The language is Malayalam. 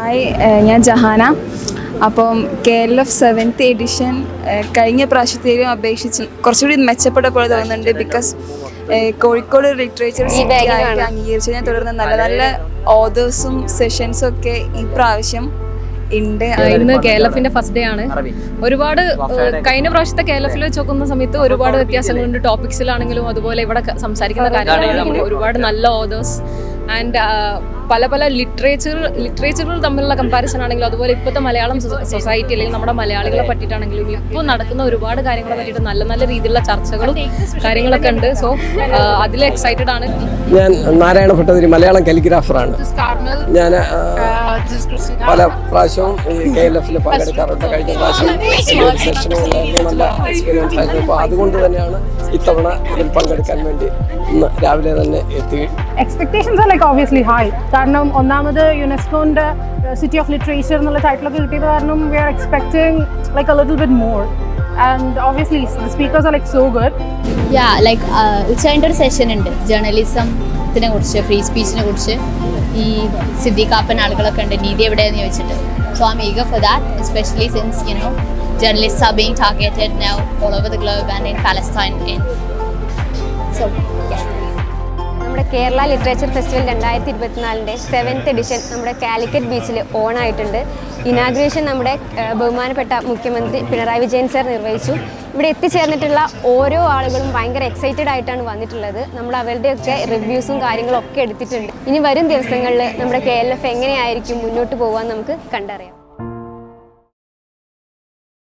ഹായ് ഞാൻ ജഹാന. അപ്പം K L F seventh edition കഴിഞ്ഞ പ്രാവശ്യത്തേലും അപേക്ഷിച്ച് കുറച്ചുകൂടി മെച്ചപ്പെട്ട പോലെ തോന്നുന്നുണ്ട് ബിക്കോസ് കോഴിക്കോട് ലിറ്ററേച്ചർ സിറ്റിയായിട്ട് അംഗീകരിച്ചതിനെ തുടർന്ന് നല്ല നല്ല ഓതേഴ്സും സെഷൻസും ഒക്കെ ഈ പ്രാവശ്യം ഉണ്ട്. ഇന്ന് കെ എൽ എഫിന്റെ ഫസ്റ്റ് ഡേ ആണ്. ഒരുപാട് കഴിഞ്ഞ പ്രാവശ്യത്തെ കെ എൽ എഫിൽ വെച്ച് നോക്കുന്ന സമയത്ത് ഒരുപാട് വ്യത്യാസങ്ങളുണ്ട്. ടോപ്പിക്സിലാണെങ്കിലും അതുപോലെ ഇവിടെ സംസാരിക്കുന്ന കാര്യങ്ങളാണെങ്കിലും ഒരുപാട് നല്ല ഓതേഴ്സ് ആൻഡ് പല പല ലിറ്ററേച്ചർ ലിറ്ററേച്ചറുകൾ തമ്മിലുള്ള കമ്പാരിസൺ ആണെങ്കിലും അതുപോലെ ഇപ്പോഴത്തെ മലയാളം സൊസൈറ്റി അല്ലെങ്കിൽ നമ്മുടെ മലയാളികളെ പറ്റിയിട്ടാണെങ്കിലും ഇപ്പോൾ നടക്കുന്ന ഒരുപാട് കാര്യങ്ങളെ പറ്റിയിട്ട് നല്ല നല്ല രീതിയിലുള്ള ചർച്ചകളും കാര്യങ്ങളൊക്കെ ഉണ്ട്. സോ അതിൽ എക്സൈറ്റഡ് ആണ്. ഞാൻ നാരായണ ഭട്ടതിരി മലയാളം കലിഗ്രാഫറാണ് ഞാൻ പല പ്രാവശ്യവും കെ എൽ എഫിൽ പങ്കെടുക്കാറുണ്ട്. കഴിഞ്ഞ പ്രാവശ്യം നല്ല എക്സ്പീരിയൻസ് ആയിരുന്നു. അപ്പോൾ അതുകൊണ്ട് തന്നെയാണ് ഇത്തവണ ഇതിൽ പങ്കെടുക്കാൻ വേണ്ടി ഇന്ന് രാവിലെ തന്നെ എത്തി. Expectations are like obviously high കാരണം ഒന്നാമത് യുനെസ്കോന്റെ സിറ്റി ഓഫ് ലിറ്ററേച്ചർ എന്നുള്ള ടൈറ്റിലൊക്കെ കിട്ടിയത് കാരണം we are expecting like a little bit more and obviously speakers are like so good yeah like ഉച്ചകഴിഞ്ഞ ഒരു സെഷൻ ഉണ്ട്. ജേർണലിസത്തിനെ കുറിച്ച് ഫ്രീ സ്പീച്ചിനെ കുറിച്ച്. ഈ സിദ്ദിഖാപ്പൻ ആളുകളൊക്കെ ഉണ്ട്. നീതി എവിടെയെന്ന് ചോദിച്ചിട്ട്. So I eager for that especially since you know journalist are being targeted now all over the globe and in Palestine in so നമ്മുടെ കേരള ലിറ്ററേച്ചർ ഫെസ്റ്റിവൽ രണ്ടായിരത്തി ഇരുപത്തിനാലിന്റെ സെവൻത്ത് എഡിഷൻ നമ്മുടെ കാലിക്കറ്റ് ബീച്ചിൽ ഓൺ ആയിട്ടുണ്ട് ഇനാഗ്രേഷൻ നമ്മുടെ ബഹുമാനപ്പെട്ട മുഖ്യമന്ത്രി പിണറായി വിജയൻ സാർ നിർവഹിച്ചു. ഇവിടെ എത്തിച്ചേർന്നിട്ടുള്ള ഓരോ ആളുകളും ഭയങ്കര എക്സൈറ്റഡ് ആയിട്ടാണ് വന്നിട്ടുള്ളത്. നമ്മൾ അവരുടെയൊക്കെ റിവ്യൂസും കാര്യങ്ങളും ഒക്കെ എടുത്തിട്ടുണ്ട്. ഇനി വരും ദിവസങ്ങളിൽ നമ്മുടെ കെ എൽ എഫ് എങ്ങനെയായിരിക്കും മുന്നോട്ട് പോകാൻ നമുക്ക് കണ്ടറിയാം.